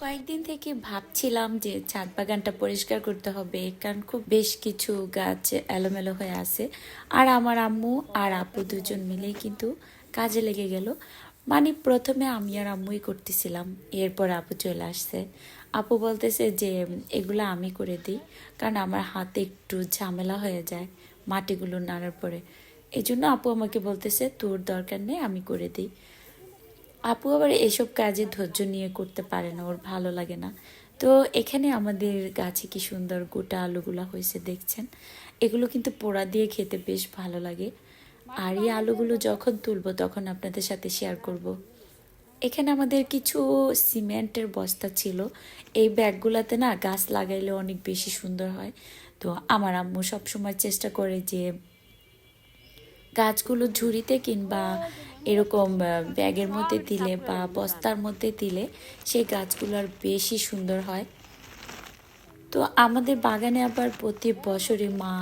কয়েকদিন থেকে ভাবছিলাম যে ছাদ বাগানটা পরিষ্কার করতে হবে, কারণ খুব বেশ কিছু গাছ এলোমেলো হয়ে আছে। আর আমার আম্মু আর আপু দুজন মিলেই কিন্তু কাজে লেগে গেল। মানে প্রথমে আমি আর আম্মুই করতেছিলাম, এরপর আপু চলে আসছে। আপু বলতেছে যে, এগুলো আমি করে দিই, কারণ আমার হাতে একটু ঝামেলা হয়ে যায় মাটিগুলো নাড়ার পরে। এই জন্য আপু আমাকে বলতেছে, তোর দরকার নেই, আমি করে দিই। আপু আবার এসব কাজে ধৈর্য নিয়ে করতে পারে না, ওর ভালো লাগে না। তো এখানে আমাদের গাছে কি সুন্দর গোটা আলুগুলা হয়েছে দেখছেন? এগুলো কিন্তু পোড়া দিয়ে খেতে বেশ ভালো লাগে। আর এই আলুগুলো যখন তুলবো তখন আপনাদের সাথে শেয়ার করব। এখানে আমাদের কিছু সিমেন্টের বস্তা ছিল। এই ব্যাগগুলোতে না গাছ লাগাইলে অনেক বেশি সুন্দর হয়। তো আমার আম্মু সবসময় চেষ্টা করে যে গাছগুলো ঝুড়িতে কিংবা এরকম ব্যাগের মধ্যে দিলে বা বস্তার মধ্যে দিলে সেই গাছগুলো আর বেশি সুন্দর হয়। তো আমাদের বাগানে আবার প্রতি বছরই মা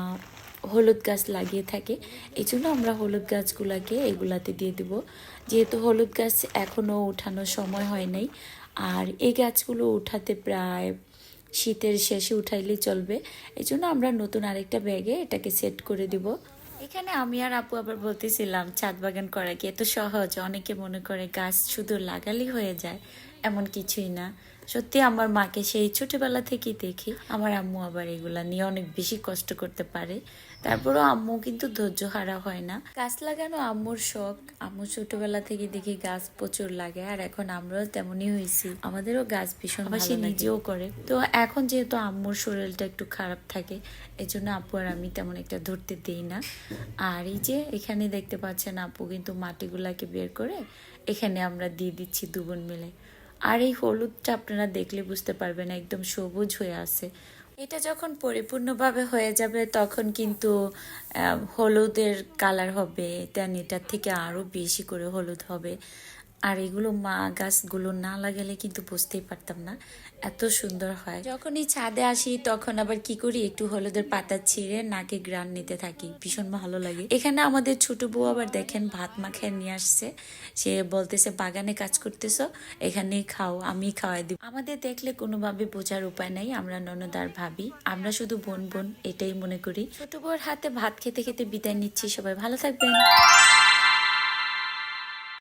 হলুদ গাছ লাগিয়ে থাকে। এই জন্য আমরা হলুদ গাছগুলোকে এগুলাতে দিয়ে দিব। যেহেতু হলুদ গাছ এখনও উঠানোর সময় হয় নাই, আর এই গাছগুলো উঠাতে প্রায় শীতের শেষে উঠাইলেই চলবে। এই জন্য আমরা নতুন আরেকটা ব্যাগে এটাকে সেট করে দিব। এখানে আমি আর আপু আবার বলতেছিলাম, ছাদ বাগান করা কি এত সহজ? অনেকে মনে করে গাছ শুধু লাগালি হয়ে যায়। এমন কিছুই না। সত্যি আমার মাকে সেই ছোটবেলা থেকেই দেখি। আমার আম্মু আবার এগুলা নিয়ে অনেক বেশি কষ্ট করতে পারে। তারপরও আম্মু কিন্তু ধৈর্য হারা হয় না। গাছ লাগানো আম্মুর শখ। আম্মু ছোটবেলা থেকে দেখি গাছ প্রচুর লাগে আর এখন আমরাও তেমনই হয়েছি। আমাদেরও গাছ ভীষণ সে নিজেও করে। তো এখন যেহেতু আম্মুর শরীরটা একটু খারাপ থাকে এই জন্য আপু আর আমি তেমন একটা ধরতে দিই না। আর এই যে এখানে দেখতে পাচ্ছেন আপু কিন্তু মাটিগুলাকে বের করে এখানে আমরা দিয়ে দিচ্ছি দুগুণ মিলে। আর এই হলুদটা আপনারা দেখলে বুঝতে পারবেন একদম সবুজ হয়ে আছে। এটা যখন পরিপূর্ণভাবে হয়ে যাবে তখন কিন্তু হলুদের কালার হবে দেন এটার থেকে আরও বেশি করে হলুদ হবে। আর এগুলো মা গাছগুলো না লাগালে কিন্তু বুঝতেই পারতাম না, এত সুন্দর হয়। যখনই ছাদে আসি তখন আবার কি করি, একটু হলুদের পাতা ছিঁড়ে নাকে গ্রান নিতে থাকি, ভীষণ ভালো লাগে। এখানে আমাদের ছোট বউ আবার দেখেন ভাত মাখায় নিয়ে আসছে। সে বলতেছে, বাগানে কাজ করতেছ, এখানেই খাও, আমি খাওয়াই দিব। আমাদের দেখলে কোনোভাবে বোঝার উপায় নাই, আমরা ননদার ভাবি, আমরা শুধু বোন বোন, এটাই মনে করি। ছোট বউর হাতে ভাত খেতে খেতে বিদায় নিচ্ছি, সবাই ভালো থাকবেন।